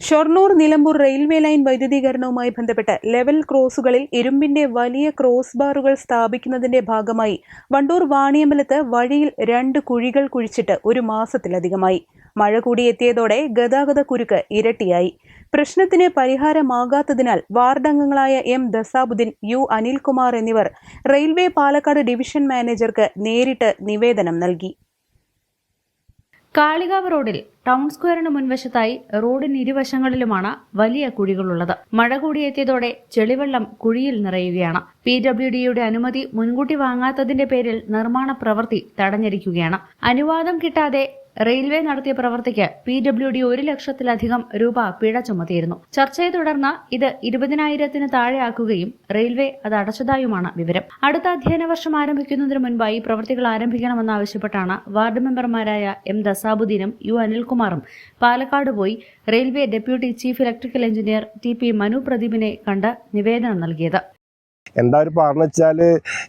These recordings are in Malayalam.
Shoranur Nilambur railway line വൈദ്യുതീകരണവുമായി ബന്ധപ്പെട്ട് ലെവൽ ക്രോസുകളിൽ ഇരുമ്പിന്റെ വലിയ ക്രോസ് ബാറുകൾ സ്ഥാപിക്കുന്നതിന്റെ ഭാഗമായി വണ്ടൂർ വാണിയമ്പലത്ത് വഴിയിൽ രണ്ട് കുഴികൾ കുഴിച്ചിട്ട് ഒരു മാസത്തിലധികമായി. മഴ കൂടിയെത്തിയതോടെ ഗതാഗത കുരുക്ക് ഇരട്ടിയായി. പ്രശ്നത്തിന് പരിഹാരമാകാത്തതിനാൽ വാർഡംഗങ്ങളായ എം ദസാബുദ്ദീൻ യു അനിൽകുമാർ എന്നിവർ റെയിൽവേ പാലക്കാട് ഡിവിഷൻ മാനേജർക്ക് നേരിട്ട് നിവേദനം നൽകി. കാളികാവ് റോഡിൽ ടൗൺ സ്ക്വയറിന് മുൻവശത്തായി റോഡിന് ഇരുവശങ്ങളിലുമാണ് വലിയ കുഴികളുള്ളത്. മഴ കൂടിയെത്തിയതോടെ ചെളിവെള്ളം കുഴിയിൽ നിറയുകയാണ്. പി ഡബ്ല്യു ഡിയുടെ അനുമതി മുൻകൂട്ടി വാങ്ങാത്തതിന്റെ പേരിൽ നിർമ്മാണ പ്രവൃത്തി തടഞ്ഞിരിക്കുകയാണ്. അനുവാദം കിട്ടാതെ റെയിൽവേ നടത്തിയ പ്രവൃത്തിക്ക് പി ഡബ്ല്യു ഡി ഒരു ലക്ഷത്തിലധികം രൂപ പിഴ ചുമത്തിയിരുന്നു. ചർച്ചയെ തുടർന്ന് ഇത് ഇരുപതിനായിരത്തിന് താഴെയാക്കുകയും റെയിൽവേ അത് അടച്ചതായുമാണ് വിവരം. അടുത്ത അധ്യയന വർഷം ആരംഭിക്കുന്നതിന് മുൻപായി പ്രവൃത്തികൾ ആരംഭിക്കണമെന്നാവശ്യപ്പെട്ടാണ് വാർഡ് മെമ്പർമാരായ എം ദസാബുദ്ദീനും യു അനിൽകുമാറും പാലക്കാട് പോയി railway deputy chief electrical engineer T P Manu പ്രദീപിനെ കണ്ട് നിവേദനം നൽകിയത്. എന്താ ഒരു പറഞ്ഞു വെച്ചാൽ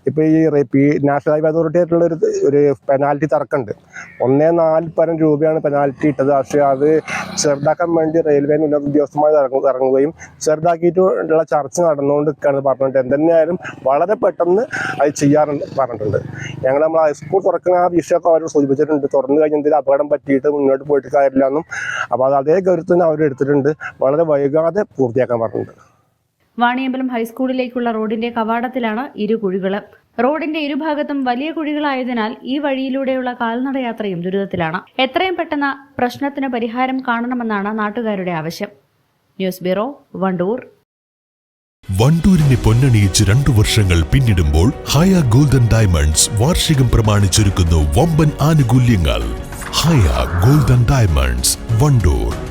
ഇപ്പോൾ ഈ റെപ്പി നാഷണൽ ഹൈവേ അതോറിറ്റി ആയിട്ടുള്ള ഒരു ഒരു പെനാൽറ്റി തർക്കമുണ്ട് ഒന്നേ നാല് പരം രൂപയാണ് പെനാൽറ്റി ഇട്ടത്. പക്ഷേ അത് ചെറുതാക്കാൻ വേണ്ടി റെയിൽവേ ഉന്നത ഉദ്യോഗസ്ഥമായി ഇറങ്ങുകയും ചെറുതാക്കിയിട്ടുള്ള ചർച്ച നടന്നുകൊണ്ടിരിക്കുകയാണ് പറഞ്ഞിട്ട് എന്തെന്നായാലും വളരെ പെട്ടെന്ന് അത് ചെയ്യാറുണ്ട് പറഞ്ഞിട്ടുണ്ട്. ഞങ്ങൾ നമ്മൾ ഹൈസ്കൂൾ തുറക്കുന്ന ആ വിഷയമൊക്കെ അവരോട് സൂചിപ്പിച്ചിട്ടുണ്ട്. തുറന്നു കഴിഞ്ഞാൽ എന്തെങ്കിലും അപകടം പറ്റിയിട്ട് മുന്നോട്ട് പോയിട്ട് കാര്യമില്ല എന്നും അപ്പോൾ അത് അതേ ഗൗരവത്തിന് അവർ എടുത്തിട്ടുണ്ട്. വളരെ വൈകാതെ പൂർത്തിയാക്കാൻ പറഞ്ഞിട്ടുണ്ട്. വാണിയമ്പലം ഹൈസ്കൂളിലേക്കുള്ള റോഡിന്റെ കവാടത്തിലാണ് ഇരു കുഴികൾ റോഡിന്റെ ഇരുഭാഗത്തും വലിയ കുഴികളായതിനാൽ ഈ വഴിയിലൂടെയുള്ള കാൽനടയാത്രയും ദുരിതത്തിലാണ്. എത്രയും പെട്ടെന്ന് പ്രശ്നത്തിന് പരിഹാരം കാണണമെന്നാണ് നാട്ടുകാരുടെ ആവശ്യം. News bureau Wandoor. വണ്ടൂരിനെ പൊന്നണിയിച്ച് രണ്ടു വർഷങ്ങൾ പിന്നിടുമ്പോൾ ഹയ ഗോൾഡൻ ഡയമണ്ട്സ് വാർഷികം പ്രമാണിച്ചൊരുക്കുന്നു വമ്പൻ ആനുകൂല്യങ്ങൾ. Haya golden diamonds Wandoor.